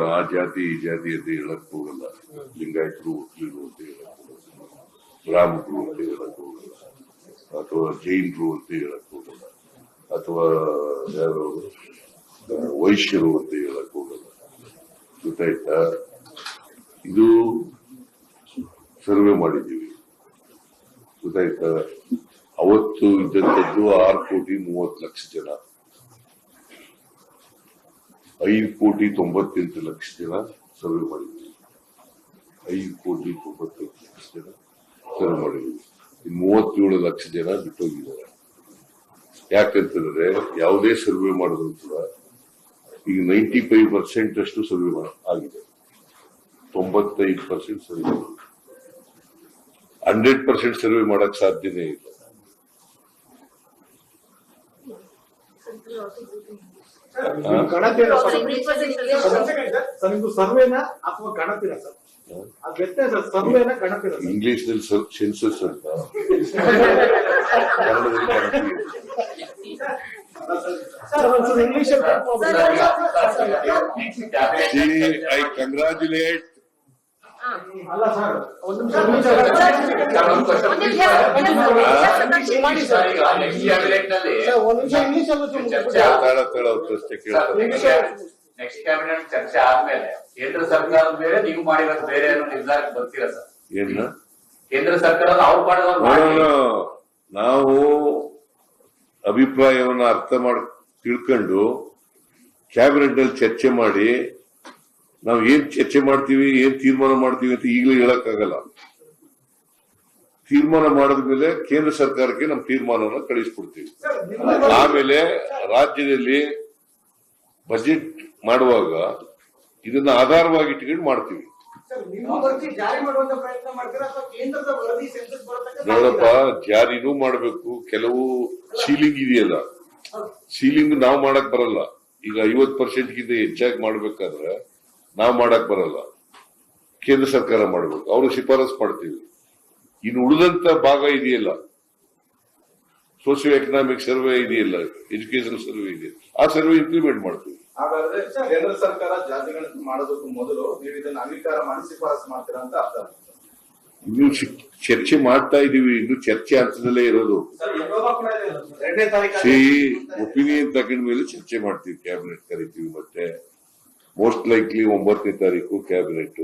ಆ ಜಾತಿ, ಈ ಜಾತಿ ಅಂತ ಹೇಳಕ್ ಹೋಗಲ್ಲ. ಲಿಂಗಾಯತರು ಮುಸ್ಲಿಮರು ಅಂತ ಹೇಳಕ್ ಹೋಗಲ್ಲ. ಬ್ರಾಹ್ಮಣರು ಅಂತ ಹೇಳಕ್ ಹೋಗಲ್ಲ. ಅಥವಾ ಜೈನರು ಅಂತ ಹೇಳಕ್ ಹೋಗಲ್ಲ. ಅಥವಾ ಯಾರು ವೈಶ್ಯರು ಅಂತ ಹೇಳಕ್ ಹೋಗಲ್ಲ. ಗೊತ್ತಾಯ್ತಾ? ಇದು ಸರ್ವೆ ಮಾಡಿದ್ದೀವಿ. ಗೊತ್ತಾಯ್ತಾ? ಅವತ್ತು ಇದ್ದಂಥದ್ದು ಆರು ಕೋಟಿ ಮೂವತ್ತು ಲಕ್ಷ ಜನ. ಐದು ಕೋಟಿ ತೊಂಬತ್ತೆಂಟು ಲಕ್ಷ ಜನ ಸರ್ವೆ ಮಾಡಿದ್ವಿ. ಐದು ಕೋಟಿ ತೊಂಬತ್ತೆಂಟು ಲಕ್ಷ ಜನ ಸರ್ವೆ ಮಾಡಿದ್ವಿ. ಇನ್ನು ಮೂವತ್ತೇಳು ಲಕ್ಷ ಜನ ಬಿಟ್ಟೋಗಿದ್ದಾರೆ. ಯಾಕಂತಂದ್ರೆ ಯಾವುದೇ ಸರ್ವೆ ಮಾಡಿದ್ರು ಕೂಡ ಈಗ ನೈಂಟಿ ಫೈವ್ ಪರ್ಸೆಂಟ್ ಅಷ್ಟು ಸರ್ವೆ ಆಗಿದೆ. ತೊಂಬತ್ತೈದು percent survey hundred percent survey ಮಾಡಕ್ ಸಾಧ್ಯನೇ ಇಲ್ಲ. ನಿಮ್ ಗಣತಿನ ಸರ್ ಸರ್ ನಿಮ್ದು ಸರ್ವೇನ ಅಥವಾ ಗಣತಿನ ಸರ್ ಅದ್ ವ್ಯತ್ಯಾಸ ಸರ್ವೇನ ಗಣತಿನ ಸರ್ ಇಂಗ್ಲಿಷ್ ನಲ್ಲಿ ಸೆನ್ಸಸ್ ಅಂತ ಕನ್ನಡದಲ್ಲಿ ಗಣತಿ. ಸರ್ ಒಂದ್ಸಲ English See, I congratulate next cabinet ಚರ್ಚೆ ಆದ್ಮೇಲೆ ಕೇಂದ್ರ ಸರ್ಕಾರದ ಬೇರೆ ನೀವು ಮಾಡಿರೋದು ಬೇರೆ ಅನ್ನೋ ನಿರ್ಧಾರಕ್ಕೆ ಬರ್ತೀರಾ ಸರ್? ಏನ? ಕೇಂದ್ರ ಸರ್ಕಾರ ಅವ್ರು ಮಾಡಿದವ್ರು No, no, ಮಾಡಿ no. ನಾವು ಅಭಿಪ್ರಾಯವನ್ನ ಅರ್ಥ ಮಾಡ್ ತಿಳ್ಕೊಂಡು ಕ್ಯಾಬಿನೆಟ್ ಅಲ್ಲಿ ಚರ್ಚೆ ಮಾಡಿ ನಾವು ಏನ್ ಚರ್ಚೆ ಮಾಡ್ತೀವಿ, ಏನ್ ತೀರ್ಮಾನ ಮಾಡ್ತೀವಿ ಅಂತ ಈಗಲೇ ಹೇಳಕ್ಕಾಗಲ್ಲ. ತೀರ್ಮಾನ ಮಾಡಿದ್ಮೇಲೆ ಕೇಂದ್ರ ಸರ್ಕಾರಕ್ಕೆ ನಮ್ಮ ತೀರ್ಮಾನವನ್ನ ಕಳಿಸ್ಕೊಡ್ತೀವಿ. ಆಮೇಲೆ ರಾಜ್ಯದಲ್ಲಿ ಬಜೆಟ್ ಮಾಡುವಾಗ ಇದನ್ನ ಆಧಾರವಾಗಿ ಇಟ್ಕೊಂಡು ಮಾಡ್ತೀವಿ. ನೋಡಪ್ಪ, ಜಾರಿನೂ ಮಾಡಬೇಕು, ಕೆಲವು ಸೀಲಿಂಗ್ ಇದೆಯಲ್ಲ. ಸೀಲಿಂಗ್ ನಾವು ಮಾಡಕ್ ಬರಲ್ಲ. ಈಗ ಐವತ್ ಪರ್ಸೆಂಟ್ ಗಿಂತ ಹೆಚ್ಚಾಗಿ ಮಾಡ್ಬೇಕಾದ್ರೆ ನಾವು ಮಾಡಕ್ ಬರಲ್ಲ. ಕೇಂದ್ರ ಸರ್ಕಾರ ಮಾಡಬೇಕು. ಅವರು ಶಿಫಾರಸ್ ಮಾಡ್ತೀವಿ. ಇನ್ನು ಉಳಿದಂತ ಭಾಗ ಇದೆಯಲ್ಲ. ಸೋಶಿಯೋ ಎಕನಾಮಿಕ್ ಸರ್ವೆ ಇದೆಯಲ್ಲ ಎಜುಕೇಶನ್ ಸರ್ವೆ ಇದೆ. ಆ ಸರ್ವೆ ಇಂಪ್ಲಿಮೆಂಟ್ ಮಾಡ್ತೀವಿ. ಹಾಗಾದ್ರೆ ಕೇಂದ್ರ ಸರ್ಕಾರ ಜಾತಿಗಳನ್ನು ಮಾಡೋದಕ್ಕೂ ಮೊದಲು ನೀವು ಇದನ್ನ ಅಂಗೀಕಾರ ಮಾಡಿ ಶಿಫಾರಸು ಮಾಡ್ತೀರಾ ಅಂತ ಅರ್ಥ ಇನ್ನು ಚರ್ಚೆ ಮಾಡ್ತಾ ಇದೀವಿ. ಇನ್ನು ಚರ್ಚೆ ಹಂತದಲ್ಲೇ ಇರೋದು. ಒಪಿನಿಯನ್ ತಗೊಂಡ ಮೇಲೆ ಚರ್ಚೆ ಮಾಡ್ತೀವಿ. ಕ್ಯಾಬಿನೆಟ್ ಕರಿತೀವಿ ಮತ್ತೆ. ಮೋಸ್ಟ್ ಲೈಕ್ಲಿ ಒಂಬತ್ತನೇ ತಾರೀಕು ಕ್ಯಾಬಿನೆಟ್